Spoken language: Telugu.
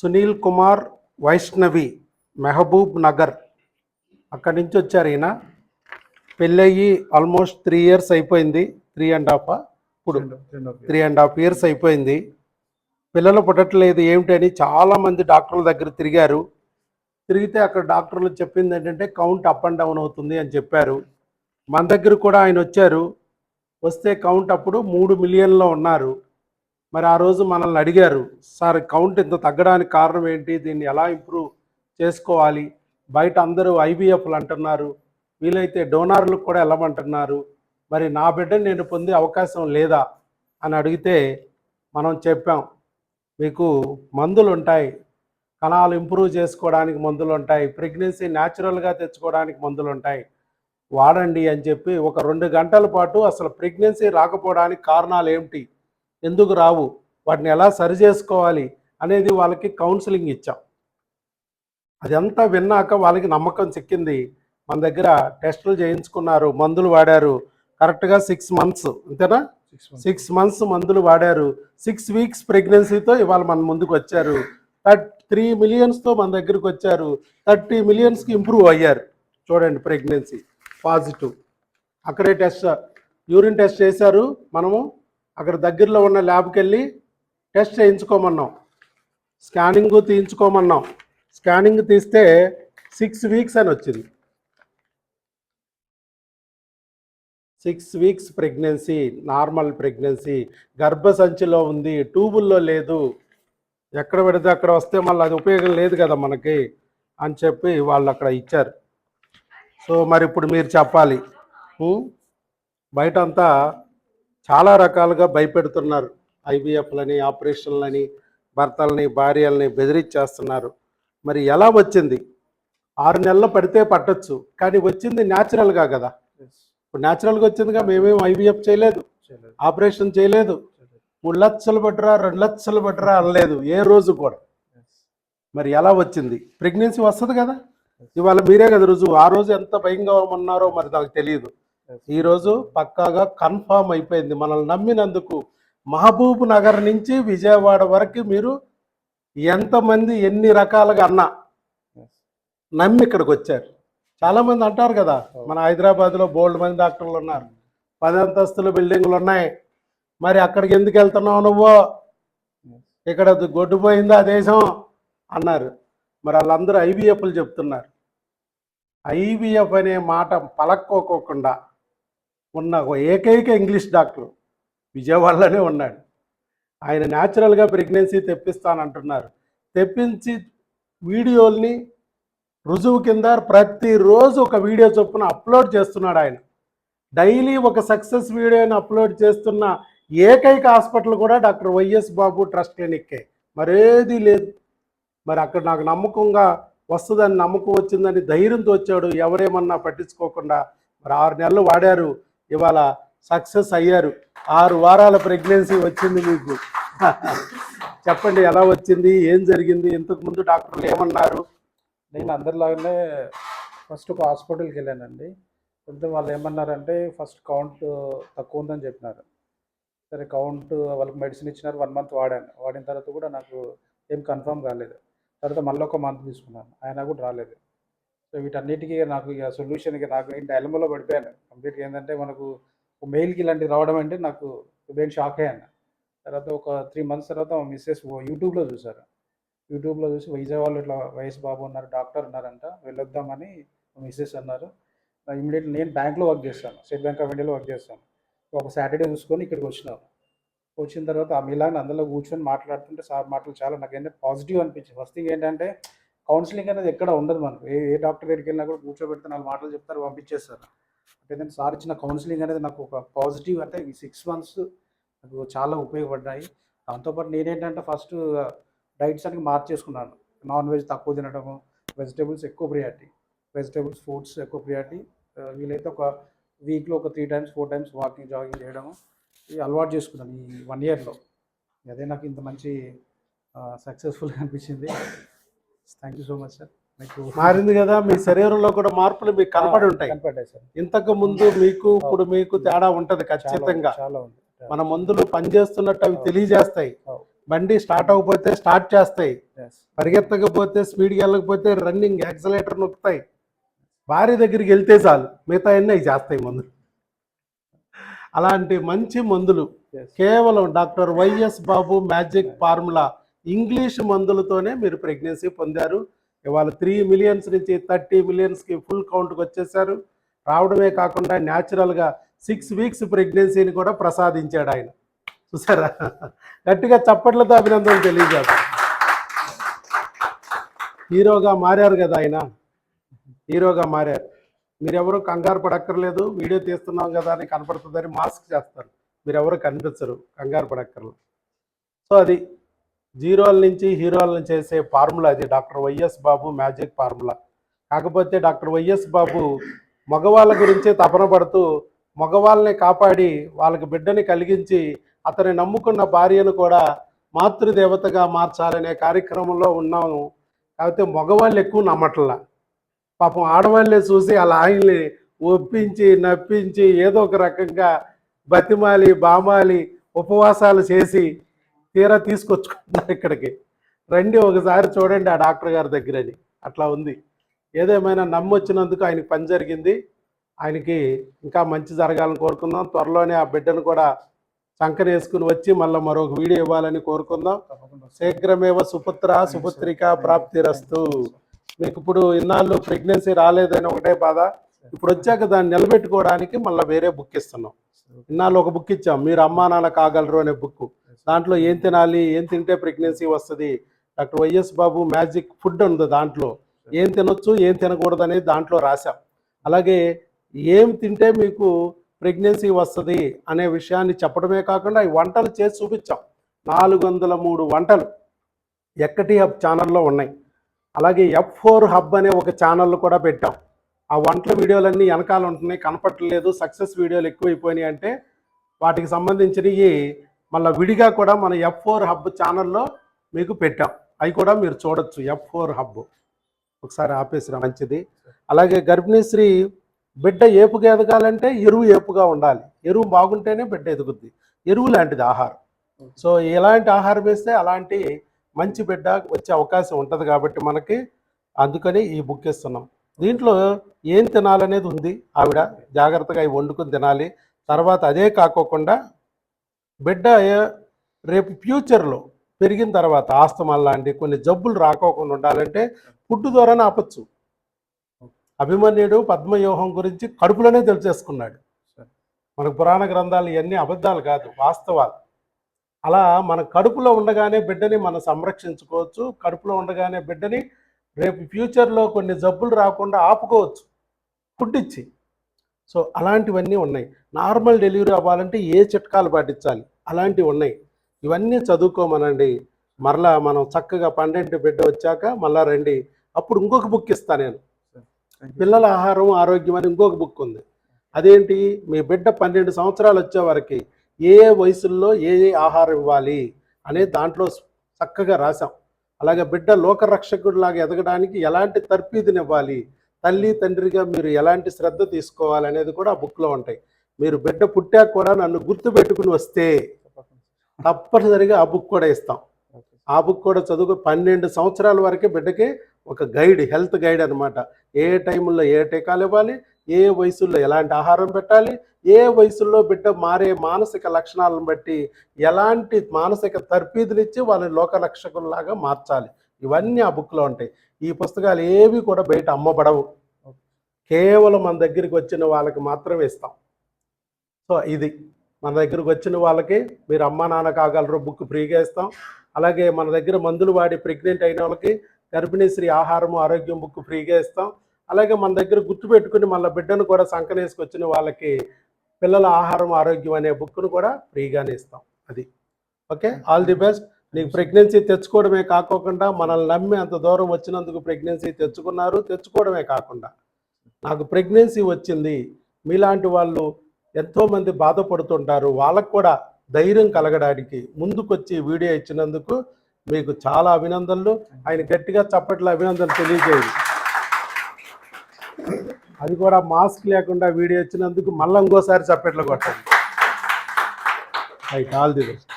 సునీల్ కుమార్ వైష్ణవి మెహబూబ్ నగర్. అక్కడి నుంచి వచ్చారు ఈయన. పెళ్ళయ్యి ఆల్మోస్ట్ త్రీ ఇయర్స్ అయిపోయింది. త్రీ అండ్ హాఫ్ ఇప్పుడు త్రీ అండ్ హాఫ్ ఇయర్స్ అయిపోయింది. పిల్లలు పుట్టట్లేదు ఏమిటని చాలామంది డాక్టర్ల దగ్గర తిరిగారు. తిరిగితే అక్కడ డాక్టర్లు చెప్పింది ఏంటంటే కౌంట్ అప్ అండ్ డౌన్ అవుతుంది అని చెప్పారు. మన దగ్గర కూడా ఆయన వచ్చారు. వస్తే కౌంట్ అప్పుడు మూడు మిలియన్లో ఉన్నారు. మరి ఆ రోజు మనల్ని అడిగారు సార్ కౌంట్ ఇంత తగ్గడానికి కారణం ఏంటి? దీన్ని ఎలా ఇంప్రూవ్ చేసుకోవాలి? బయట అందరూ ఐబీఎఫ్లు అంటున్నారు వీలైతే డోనార్లకు కూడా వెళ్ళమంటున్నారు మరి నా బిడ్డను నేను పొందే అవకాశం లేదా? అని అడిగితే మనం చెప్పాం మీకు మందులు ఉంటాయి కణాలు ఇంప్రూవ్ చేసుకోవడానికి మందులు ఉంటాయి ప్రెగ్నెన్సీ న్యాచురల్గా తెచ్చుకోవడానికి మందులు ఉంటాయి వాడండి అని చెప్పి ఒక రెండు గంటల పాటు అసలు ప్రెగ్నెన్సీ రాకపోవడానికి కారణాలు ఏమిటి? ఎందుకు రావు? వాటిని ఎలా సరి చేసుకోవాలి? అనేది వాళ్ళకి కౌన్సిలింగ్ ఇచ్చాం. అదంతా విన్నాక వాళ్ళకి నమ్మకం చిక్కింది మన దగ్గర టెస్టులు చేయించుకున్నారు మందులు వాడారు. కరెక్ట్గా సిక్స్ మంత్స్ అంతేనా? Six months. మందులు వాడారు. సిక్స్ వీక్స్ ప్రెగ్నెన్సీతో ఇవాళ మన ముందుకు వచ్చారు. థర్ట్ త్రీ మిలియన్స్తో మన దగ్గరకు వచ్చారు. థర్టీ మిలియన్స్కి ఇంప్రూవ్ అయ్యారు. చూడండి ప్రెగ్నెన్సీ పాజిటివ్. అక్కడే టెస్ట్ యూరిన్ టెస్ట్ చేశారు మనము. అక్కడ దగ్గరలో ఉన్న ల్యాబ్కి వెళ్ళి టెస్ట్ చేయించుకోమన్నాం. స్కానింగ్ తీయించుకోమన్నాం. స్కానింగ్ తీస్తే సిక్స్ వీక్స్ అని వచ్చింది. Six weeks pregnancy normal pregnancy గర్భసంచిలో ఉంది ట్యూబుల్లో లేదు. ఎక్కడ పెడితే అక్కడ వస్తే మళ్ళీ అది ఉపయోగం లేదు కదా మనకి అని చెప్పి వాళ్ళు అక్కడ ఇచ్చారు. సో మరి ఇప్పుడు మీరు చెప్పాలి. బయటంతా చాలా రకాలుగా భయపెడుతున్నారు. ఐవీఎఫ్లని ఆపరేషన్లని భర్తలని భార్యలని బెదిరించేస్తున్నారు మరి ఎలా వచ్చింది? ఆరు నెలలు పడితే పట్టొచ్చు కానీ వచ్చింది న్యాచురల్గా కదా. ఇప్పుడు న్యాచురల్గా వచ్చిందిగా మేమేం ఐవీఎఫ్ చేయలేదు ఆపరేషన్ చేయలేదు. మూడు లక్షలు పట్టరా రెండు లక్షలు పట్టరా అనలేదు ఏ రోజు కూడా. మరి ఎలా వచ్చింది? ప్రెగ్నెన్సీ వస్తుంది కదా. ఇవాళ మీరే కదా రుజువు ఆ రోజు ఎంత భయంగా ఉన్నారో మరి నాకు తెలియదు. ఈ రోజు పక్కాగా కన్ఫామ్ అయిపోయింది. మనల్ని నమ్మినందుకు మహబూబ్ నగర్ నుంచి విజయవాడ వరకు మీరు ఎంతమంది ఎన్ని రకాలుగా అన్నా నమ్మి ఇక్కడికి వచ్చారు. చాలా మంది అంటారు కదా మన హైదరాబాద్లో బోల్డ్ మంది డాక్టర్లు ఉన్నారు. పది అంతస్తుల బిల్డింగ్లు ఉన్నాయి. మరి అక్కడికి ఎందుకు వెళ్తున్నావు నువ్వు? ఇక్కడ గొడ్డుపోయిందా దేశం? అన్నారు. మరి వాళ్ళందరూ ఐవీఎఫ్లు చెప్తున్నారు. ఐవీఎఫ్ అనే మాట పలక్కోకోకుండా ఉన్న ఒక ఏకైక ఇంగ్లీష్ డాక్టర్ విజయవాడలోనే ఉన్నాడు. ఆయన న్యాచురల్గా ప్రెగ్నెన్సీ తెప్పిస్తానంటున్నారు. తెప్పించి వీడియోల్ని రుజువు కింద ప్రతిరోజు ఒక వీడియో చొప్పున అప్లోడ్ చేస్తున్నాడు ఆయన. డైలీ ఒక సక్సెస్ వీడియోని అప్లోడ్ చేస్తున్న ఏకైక హాస్పిటల్ కూడా డాక్టర్ వైఎస్ బాబు ట్రస్ట్ క్లినిక్కే. మరేది లేదు. మరి అక్కడ నాకు నమ్మకంగా వస్తుందని నమ్మకం వచ్చిందని ధైర్యంతో వచ్చాడు. ఎవరేమన్నా పట్టించుకోకుండా మరి ఆరు నెలలు వాడారు. ఇవాళ సక్సెస్ అయ్యారు. ఆరు వారాల ప్రెగ్నెన్సీ వచ్చింది మీకు. చెప్పండి ఎలా వచ్చింది? ఏం జరిగింది? ఇంతకు ముందు డాక్టర్లు ఏమన్నారు? నేను అందరిలాగానే ఫస్ట్ ఒక హాస్పిటల్కి వెళ్ళానండి. వెళ్తే వాళ్ళు ఏమన్నారంటే ఫస్ట్ కౌంట్ తక్కువ ఉందని చెప్పినారు. సరే కౌంట్ వాళ్ళకి మెడిసిన్ ఇచ్చినారు వన్ మంత్ వాడాను. వాడిన తర్వాత కూడా నాకు ఏం కన్ఫర్మ్ కాలేదు. తర్వాత మళ్ళీ ఒక మంత్ తీసుకున్నాను. ఆయన కూడా రాలేదు. సో వీటన్నిటికీ నాకు ఇక సొల్యూషన్కి నాకు నేను డైలమలో పడిపోయాను. కంప్లీట్గా ఏంటంటే మనకు మెయిల్కి ఇలాంటివి రావడం అంటే నాకు ఇదేం షాక్ అయ్యాను తర్వాత ఒక త్రీ మంత్స్ తర్వాత మిస్సెస్ యూట్యూబ్లో చూసారు. యూట్యూబ్లో చూసి విజయవాడలో ఇట్లా వైఎస్ బాబు ఉన్నారు డాక్టర్ ఉన్నారంట వెళ్ళొద్దామని మిస్సెస్ అన్నారు. ఇమీడియట్లీ నేను బ్యాంక్లో వర్క్ చేస్తాను స్టేట్ బ్యాంక్ ఆఫ్ ఇండియాలో వర్క్ చేస్తాను. ఒక సాటర్డే చూసుకొని ఇక్కడికి వచ్చినాను వచ్చిన తర్వాత ఆ మిలాన్ అందులో కూర్చొని మాట్లాడుతుంటే సార్ మాటలు చాలా నాకు ఏంటంటే పాజిటివ్ అనిపించింది. ఫస్ట్ థింగ్ ఏంటంటే కౌన్సిలింగ్ అనేది ఎక్కడ ఉండదు మనకు. ఏ ఏ డాక్టర్ దగ్గరికి వెళ్ళినా కూడా కూర్చోబెడితే నాలుగు మాటలు చెప్తారు పంపించేస్తారు. అంటే సార్ ఇచ్చిన కౌన్సిలింగ్ అనేది నాకు ఒక పాజిటివ్ అంటే ఈ సిక్స్ మంత్స్ నాకు చాలా ఉపయోగపడ్డాయి. దాంతోపాటు నేనేంటంటే ఫస్ట్ డైట్స్ అన్ని మార్చేసుకున్నాను. నాన్ వెజ్ తక్కువ తినడము వెజిటేబుల్స్ ఎక్కువ ప్రియారిటీ వెజిటేబుల్స్ ఫ్రూట్స్ ఎక్కువ ప్రియారిటీ వీలైతే ఒక వీక్లో ఒక three times four times walking jogging చేయడము ఇవి అలవాటు చేసుకున్నాను ఈ వన్ ఇయర్లో. అదే నాకు ఇంత మంచి సక్సెస్ఫుల్గా అనిపించింది. Thank you so much sir మారింది కదా మీ శరీరంలో కూడా మార్పులు మీకు కనపడి ఉంటాయి. ఇంతకు ముందు మీకు ఇప్పుడు మీకు తేడా ఉంటది ఖచ్చితంగా. మన మందులు పనిచేస్తున్నట్టు అవి తెలియజేస్తాయి. బండి స్టార్ట్ అవ్వకపోతే స్టార్ట్ చేస్తాయి. పరిగెత్తకపోతే స్పీడ్కి వెళ్ళకపోతే రన్నింగ్ యాక్సలేటర్ నొక్కుతాయి. భార్య దగ్గరికి వెళ్తే చాలు. మిగతా అన్నీ అవి చేస్తాయి మందులు. అలాంటి మంచి మందులు. కేవలం doctor YS Babu magic formula English మందులతోనే మీరు ప్రెగ్నెన్సీ పొందారు. ఇవాళ త్రీ మిలియన్స్ నుంచి థర్టీ మిలియన్స్కి ఫుల్ కౌంట్కి వచ్చేసారు. రావడమే కాకుండా న్యాచురల్గా సిక్స్ వీక్స్ ప్రెగ్నెన్సీని కూడా ప్రసాదించాడు ఆయన. చూసారా? గట్టిగా చప్పట్లతో అభినందనలు తెలియజేస్తాం హీరోగా మారారు కదా ఆయన. హీరోగా మారారు. మీరెవరు కంగారు పడక్కర్లేదు. వీడియో తీస్తున్నాం కదా అని కనపడుతుందని మాస్క్ చేస్తారు. మీరెవరు కనిపించరు. కంగారు పడక్కర్లేదు. సో అది జీరోల నుంచి హీరోలను చేసే ఫార్ములా అది. Doctor YS Babu magic formula. కాకపోతే డాక్టర్ వైఎస్ బాబు మగవాళ్ళ గురించే తపన పడుతూ మగవాళ్ళని కాపాడి వాళ్ళకి బిడ్డని కలిగించి అతని నమ్ముకున్న భార్యను కూడా మాతృదేవతగా మార్చాలనే కార్యక్రమంలో ఉన్నాము. కాకపోతే మగవాళ్ళు ఎక్కువ నమ్మట్లా. పాపం ఆడవాళ్ళే చూసి అలా ఆయన్ని ఒప్పించి నప్పించి ఏదో ఒక రకంగా బతిమాలి బామాలి ఉపవాసాలు చేసి తీరా తీసుకొచ్చుకుంటున్నారు ఇక్కడికి. రండి ఒకసారి చూడండి ఆ డాక్టర్ గారి దగ్గరని. అట్లా ఉంది. ఏదేమైనా నమ్మొచ్చినందుకు ఆయనకి పని జరిగింది. ఆయనకి ఇంకా మంచి జరగాలని కోరుకుందాం. త్వరలోనే ఆ బిడ్డను కూడా చంకన వేసుకుని వచ్చి మళ్ళీ మరొక వీడియో ఇవ్వాలని కోరుకుందాం. శీఘ్రమేవ సుపుత్ర సుపుత్రిక ప్రాప్తిరస్తు. మీకు ఇప్పుడు ఇన్నాళ్ళు ప్రెగ్నెన్సీ రాలేదని ఒకటే బాధ. ఇప్పుడు వచ్చాక దాన్ని నిలబెట్టుకోవడానికి మళ్ళీ వేరే బుక్ ఇస్తున్నాం. ఇన్నాళ్ళు ఒక బుక్ ఇచ్చాం. మీరు అమ్మా నాన్న కాగలరు అనే బుక్ దాంట్లో ఏం తినాలి ఏం తింటే ప్రెగ్నెన్సీ వస్తుంది? Doctor YS Babu magic food ఉంది దాంట్లో. ఏం తినొచ్చు ఏం తినకూడదు అనేది దాంట్లో రాశాం. అలాగే ఏం తింటే మీకు ప్రెగ్నెన్సీ వస్తుంది అనే విషయాన్ని చెప్పడమే కాకుండా ఈ వంటలు చేసి చూపించాం. నాలుగు వందల మూడు వంటలు ఎక్కటి హబ్ ఛానల్లో ఉన్నాయి. అలాగే ఎఫ్ ఫోర్ హబ్ అనే ఒక ఛానల్ కూడా పెట్టాం. ఆ వంటల వీడియోలన్నీ వెనకాల ఉంటున్నాయి కనపట్టలేదు సక్సెస్ వీడియోలు ఎక్కువైపోయినాయి అంటే వాటికి సంబంధించినవి మళ్ళీ విడిగా కూడా మన ఎఫ్ ఫోర్ హబ్ ఛానల్లో మీకు పెట్టాం. అవి కూడా మీరు చూడొచ్చు ఎఫ్ ఫోర్ హబ్ ఒకసారి ఆపేసిరా మంచిది. అలాగే గర్భిణీ స్త్రీ బిడ్డ ఏపుగా ఎదగాలంటే ఎరువు ఏపుగా ఉండాలి. ఎరువు బాగుంటేనే బిడ్డ ఎదుగుద్ది. ఎరువు లాంటిది ఆహారం. సో ఎలాంటి ఆహారం వేస్తే అలాంటి మంచి బిడ్డ వచ్చే అవకాశం ఉంటుంది కాబట్టి మనకి అందుకని ఈ బుక్ ఇస్తున్నాం దీంట్లో ఏం తినాలనేది ఉంది. ఆవిడ జాగ్రత్తగా అవి వండుకొని తినాలి. తర్వాత అదే కాకోకుండా బిడ్డ రేపు ఫ్యూచర్లో పెరిగిన తర్వాత ఆస్తమాల్ లాంటి కొన్ని జబ్బులు రాకోకుండా ఉండాలంటే ఫుడ్ ద్వారానే ఆపచ్చు. అభిమన్యుడు పద్మవ్యూహం గురించి కడుపులోనే తెలిసేసుకున్నాడు. మనకు పురాణ గ్రంథాలు ఇవన్నీ అబద్ధాలు కాదు వాస్తవాలు. అలా మన కడుపులో ఉండగానే బిడ్డని మనం సంరక్షించుకోవచ్చు కడుపులో ఉండగానే బిడ్డని రేపు ఫ్యూచర్లో కొన్ని జబ్బులు రాకుండా ఆపుకోవచ్చు. ఫుడ్ ఇచ్చి సో అలాంటివన్నీ ఉన్నాయి. నార్మల్ డెలివరీ అవ్వాలంటే ఏ చిట్కాలు పాటించాలి? అలాంటివి ఉన్నాయి. ఇవన్నీ చదువుకోమనండి. మరలా మనం చక్కగా పన్నెండు బిడ్డ వచ్చాక మళ్ళా రండి. అప్పుడు ఇంకొక బుక్ ఇస్తాను నేను. పిల్లల ఆహారం ఆరోగ్యం అని ఇంకొక బుక్ ఉంది. అదేంటి? మీ బిడ్డ పన్నెండు సంవత్సరాలు వచ్చే వరకు ఏ ఏ వయసుల్లో ఏ ఏ ఆహారం ఇవ్వాలి అనే దాంట్లో చక్కగా రాసాం అలాగే బిడ్డ లోకరక్షకుడిలాగా ఎదగడానికి ఎలాంటి తర్ఫీదుని ఇవ్వాలి తల్లి తండ్రిగా మీరు ఎలాంటి శ్రద్ధ తీసుకోవాలి అనేది కూడా ఆ బుక్లో ఉంటాయి. మీరు బిడ్డ పుట్టాక కూడా నన్ను గుర్తు పెట్టుకుని వస్తే తప్పనిసరిగా ఆ బుక్ కూడా ఇస్తాం. ఆ బుక్ కూడా చదువుకు పన్నెండు సంవత్సరాల వరకే బిడ్డకి ఒక గైడ్ హెల్త్ గైడ్ అనమాట ఏ టైంలో ఏ టీకాలు ఇవ్వాలి ఏ వయసుల్లో ఎలాంటి ఆహారం పెట్టాలి ఏ వయసుల్లో బిడ్డ మారే మానసిక లక్షణాలను బట్టి ఎలాంటి మానసిక తర్ఫీదునిచ్చి వాళ్ళని లోకరక్షకుల్లాగా మార్చాలి. ఇవన్నీ ఆ బుక్లో ఉంటాయి. ఈ పుస్తకాలు ఏవి కూడా బయట అమ్మబడవు. కేవలం మన దగ్గరికి వచ్చిన వాళ్ళకి మాత్రమే ఇస్తాం. సో ఇది. మన దగ్గరకు వచ్చిన వాళ్ళకి మీరు అమ్మ నాన్న కాగలరు బుక్ ఫ్రీగా ఇస్తాం. అలాగే మన దగ్గర మందులు వాడి ప్రెగ్నెంట్ అయిన వాళ్ళకి గర్భిణీ స్త్రీ ఆహారము ఆరోగ్యం బుక్ ఫ్రీగా ఇస్తాం. అలాగే మన దగ్గర గుర్తుపెట్టుకుని మళ్ళీ బిడ్డను కూడా సంకనేసుకొచ్చిన వాళ్ళకి పిల్లల ఆహారం ఆరోగ్యం అనే బుక్ను కూడా ఫ్రీగానే ఇస్తాం. అది. ఓకే? ఆల్ ది బెస్ట్ నీకు ప్రెగ్నెన్సీ తెచ్చుకోవడమే కాకోకుండా మనల్ని నమ్మి అంత దూరం వచ్చినందుకు ప్రెగ్నెన్సీ తెచ్చుకున్నారు తెచ్చుకోవడమే కాకుండా. నాకు ప్రెగ్నెన్సీ వచ్చింది. మీలాంటి వాళ్ళు ఎంతోమంది బాధపడుతుంటారు. వాళ్ళకు కూడా ధైర్యం కలగడానికి ముందుకొచ్చి వీడియో ఇచ్చినందుకు మీకు చాలా అభినందనలు. ఆయన గట్టిగా చప్పట్ల అభినందనలు తెలియజేయండి. అది కూడా మాస్క్ లేకుండా వీడియో ఇచ్చినందుకు మళ్ళీ ఇంకోసారి చప్పట్లు కొట్టండి. I all the best